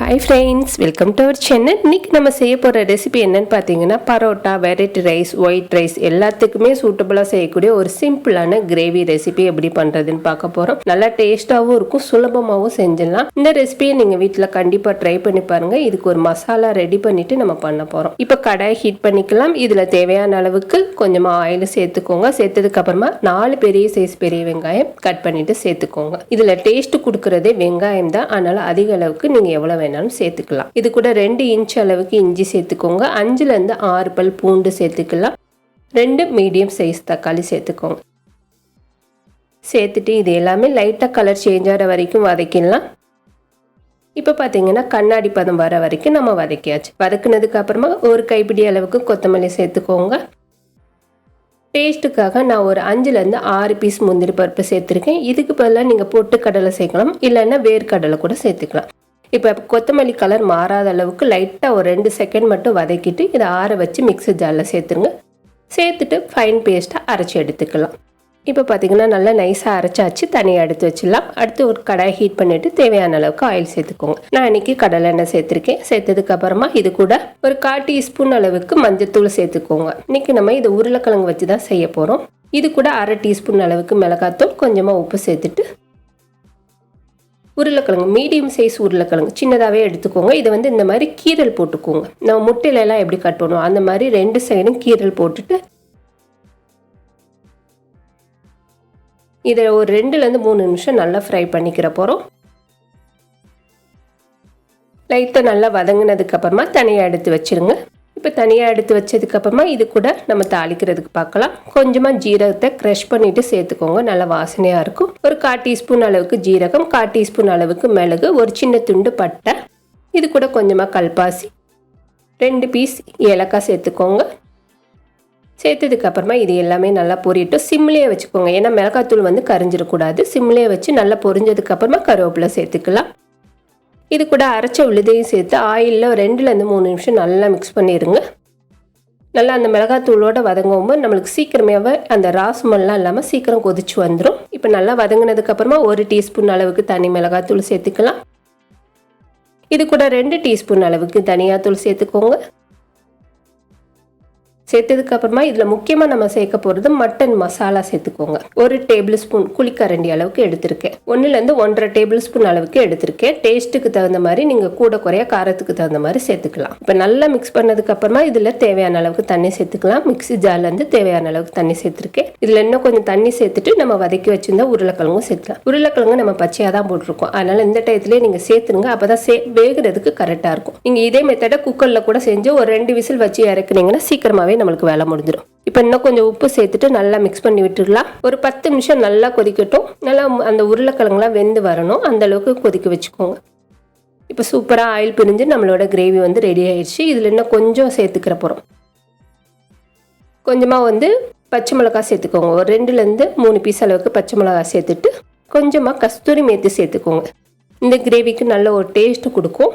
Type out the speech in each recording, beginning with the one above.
Hi friends welcome to our channel இன்னைக்கு நம்ம செய்ய போகிற ரெசிபி என்னன்னு பார்த்தீங்கன்னா parotta variety rice white rice எல்லாத்துக்குமே சூட்டபுளாக செய்யக்கூடிய ஒரு சிம்பிளான கிரேவி ரெசிபி எப்படி பண்ணுறதுன்னு பார்க்க போகிறோம் நல்லா டேஸ்ட்டாகவும் இருக்கும் சுலபமாகவும் செஞ்சிடலாம். இந்த ரெசிபியை நீங்கள் வீட்டில் கண்டிப்பாக ட்ரை பண்ணி பாருங்கள் இதுக்கு ஒரு மசாலா ரெடி பண்ணிவிட்டு நம்ம பண்ண போகிறோம் இப்போ கடாய் ஹீட் பண்ணிக்கலாம். இதில் தேவையான அளவுக்கு கொஞ்சமாக ஆயில் சேர்த்துக்கோங்க. சேர்த்ததுக்கப்புறமா நாலு பெரிய சைஸ் பெரிய வெங்காயம் கட் பண்ணிவிட்டு சேர்த்துக்கோங்க. இதில் டேஸ்ட்டு கொடுக்குறதே வெங்காயம் தான். அதனால் அதிக அளவுக்கு நீங்கள் எவ்வளோ வேணாலும் சேர்த்துக்கலாம். இது கூட ரெண்டு இன்ச் அளவுக்கு இஞ்சி சேர்த்துக்கோங்க. அஞ்சுலேருந்து ஆறு பல் பூண்டு சேர்த்துக்கலாம். ரெண்டு மீடியம் சைஸ் தக்காளி சேர்த்துக்கோங்க. சேர்த்துட்டு இது எல்லாமே லைட்டாக கலர் சேஞ்ச் ஆகிற வரைக்கும் வதக்கிடலாம். இப்போ பார்த்தீங்கன்னா கண்ணாடி பதம் வர வரைக்கும் நம்ம வதக்கியாச்சு. வதக்குனதுக்கு அப்புறமா ஒரு கைப்பிடி அளவுக்கு கொத்தமல்லி சேர்த்துக்கோங்க. டேஸ்ட்டுக்காக நான் ஒரு அஞ்சுலேருந்து ஆறு பீஸ் முந்திரி பருப்பு சேர்த்துருக்கேன். இதுக்கு பதிலாக நீங்கள் பொட்டு கடலை சேர்க்கலாம். இல்லைன்னா வேர்க்கடலை கூட சேர்த்துக்கலாம். இப்போ கொத்தமல்லி கலர் மாறாத அளவுக்கு லைட்டாக ஒரு ரெண்டு செகண்ட் மட்டும் வதக்கிட்டு இதை ஆற வச்சு மிக்ஸி ஜாரில் சேர்த்துருங்க. சேர்த்துட்டு ஃபைன் பேஸ்ட்டாக அரைச்சி எடுத்துக்கலாம். இப்போ பார்த்திங்கன்னா நல்லா நைஸாக அரைச்சாச்சு தனியாக எடுத்து வச்சிடலாம். அடுத்து ஒரு கடாய் ஹீட் பண்ணிவிட்டு தேவையான அளவுக்கு ஆயில் சேர்த்துக்கோங்க. நான் இன்றைக்கி கடலை எண்ணெய் சேர்த்துருக்கேன். சேர்த்ததுக்கு அப்புறமா இது கூட ஒரு கால் டீஸ்பூன் அளவுக்கு மஞ்சத்தூள் சேர்த்துக்கோங்க. இன்றைக்கி நம்ம இது உருளைக்கிழங்கு வச்சு தான் செய்ய போகிறோம் இது கூட அரை டீஸ்பூன் அளவுக்கு மிளகாத்தூள் கொஞ்சமாக உப்பு சேர்த்துட்டு உருளைக்கிழங்கு மீடியம் சைஸ் உருளைக்கிழங்கு சின்னதாகவே எடுத்துக்கோங்க. இதை வந்து இந்த மாதிரி கீரல் போட்டுக்கோங்க. நம்ம முட்டையிலலாம் எப்படி கட்டணும்? அந்த மாதிரி ரெண்டு சைடும் கீரல் போட்டுட்டு இதை ஒரு ரெண்டுலேருந்து மூணு நிமிஷம் நல்லா ஃப்ரை பண்ணிக்கிற போகிறோம் லைட்டாக நல்லா வதங்கினதுக்கப்புறமா தனியாக எடுத்து வச்சுருங்க. இப்போ தனியாக எடுத்து வச்சதுக்கப்புறமா இது கூட நம்ம தாளிக்கிறதுக்கு பார்க்கலாம் கொஞ்சமாக ஜீரகத்தை க்ரஷ் பண்ணிவிட்டு சேர்த்துக்கோங்க. நல்லா வாசனையாக இருக்கும். ஒரு கால் டீஸ்பூன் அளவுக்கு ஜீரகம் கால் டீஸ்பூன் அளவுக்கு மிளகு ஒரு சின்ன துண்டு பட்டை. இது கூட கொஞ்சமாக கல்பாசி. ரெண்டு பீஸ் ஏலக்காய் சேர்த்துக்கோங்க. சேர்த்ததுக்கப்புறமா இது எல்லாமே நல்லா பொரிட்டு சிம்லேயே வச்சுக்கோங்க. ஏன்னா மிளகாத்தூள் வந்து கரிஞ்சிடக்கூடாது. சிம்லேயே வச்சு நல்லா பொரிஞ்சதுக்கப்புறமா கருவேப்பிலை சேர்த்துக்கலாம். இது கூட அரைச்ச உளுதையும் சேர்த்து ஆயிலில் ரெண்டுலேருந்து மூணு நிமிஷம் நல்லா மிக்ஸ் பண்ணிடுங்க. நல்லா அந்த மிளகாத்தூளோட வதங்கும்போது நம்மளுக்கு சீக்கிரமாகவே அந்த ராசுமெல்லாம் இல்லாமல் சீக்கிரம் கொதிச்சு வந்துடும் இப்போ நல்லா வதங்கினதுக்கப்புறமா ஒரு டீஸ்பூன் அளவுக்கு தனி மிளகாத்தூள் சேர்த்துக்கலாம். இது கூட ரெண்டு டீஸ்பூன் அளவுக்கு தனியாத்தூள் சேர்த்துக்கோங்க. சேர்த்ததுக்கு அப்புறமா இதில் முக்கியமாக நம்ம சேர்க்க போகிறது மட்டன் மசாலா சேர்த்துக்கோங்க. ஒரு டேபிள் ஸ்பூன் குளிக்கரண்டி அளவுக்கு எடுத்திருக்கேன். ஒன்றுலேருந்து ஒன்றரை டேபிள் ஸ்பூன் அளவுக்கு எடுத்திருக்கேன். டேஸ்ட்டுக்கு தகுந்த மாதிரி நீங்கள் கூட குறைய காரத்துக்கு தகுந்த மாதிரி சேர்த்துக்கலாம். இப்போ நல்லா மிக்ஸ் பண்ணதுக்கு அப்புறமா இதில் தேவையான அளவுக்கு தண்ணி சேர்த்துக்கலாம். மிக்ஸி ஜார்லேருந்து தேவையான அளவுக்கு தண்ணி சேர்த்துருக்கேன். இதில் இன்னும் கொஞ்சம் தண்ணி சேர்த்துட்டு நம்ம வதக்கி வச்சிருந்தா உருளைக்கிழங்கும் சேர்த்துக்கலாம் உருளைக்கிழங்கு நம்ம பச்சையாக தான் போட்டிருக்கோம். அதனால் இந்த டயத்துலேயே நீங்கள் சேர்த்துருங்க. அப்போ தான் சே வேகிறதுக்கு கரெக்டாக இருக்கும். நீங்கள் இதே மெத்தடை குக்கரில் கூட செஞ்சு ஒரு ரெண்டு விசில் வச்சு இறக்குனீங்கன்னா சீக்கிரமாகவே நம்மளுக்கு வேலை முடிஞ்சிடும். இப்போ இன்னும் கொஞ்சம் உப்பு சேர்த்துட்டு நல்லா மிக்ஸ் பண்ணி விட்டுடலாம். ஒரு பத்து நிமிஷம் நல்லா கொதிக்கட்டும். நல்லா அந்த உருளைக்கிழங்குலாம் வெந்து வரணும். அந்த அளவுக்கு கொதிக்க வச்சுக்கோங்க. இப்போ சூப்பராக ஆயில் பிரிஞ்சு நம்மளோட கிரேவி வந்து ரெடி ஆயிடுச்சு. இதில் இன்னும் கொஞ்சம் சேர்த்துக்கிற போகிறோம் கொஞ்சமாக வந்து பச்சை மிளகா சேர்த்துக்கோங்க. ஒரு ரெண்டுலேருந்து மூணு பீஸ் அளவுக்கு பச்சை மிளகா சேர்த்துட்டு கொஞ்சமாக கஸ்தூரி மேத்து சேர்த்துக்கோங்க. இந்த கிரேவிக்கு நல்ல ஒரு டேஸ்ட்டு கொடுக்கும்.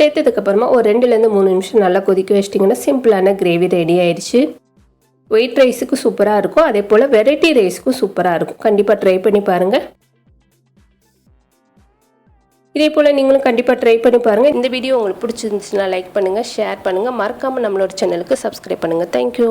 சேர்த்ததுக்கப்புறமா ஒரு ரெண்டுலேருந்து மூணு நிமிஷம் நல்லா கொதிக்க வச்சிட்டிங்கன்னா சிம்பிளான கிரேவி ரெடி ஆயிடுச்சு. ஒயிட் ரைஸுக்கு சூப்பராக இருக்கும். அதே போல் வெரைட்டி ரைஸுக்கும் சூப்பராக இருக்கும். கண்டிப்பாக ட்ரை பண்ணி பாருங்கள் இதே போல் நீங்களும் கண்டிப்பாக ட்ரை பண்ணி பாருங்கள் இந்த வீடியோ உங்களுக்கு பிடிச்சிருந்துச்சுன்னா லைக் பண்ணுங்கள் ஷேர் பண்ணுங்கள் மறக்காமல் நம்மளோட சேனலுக்கு சப்ஸ்கிரைப் பண்ணுங்கள் தேங்க்யூ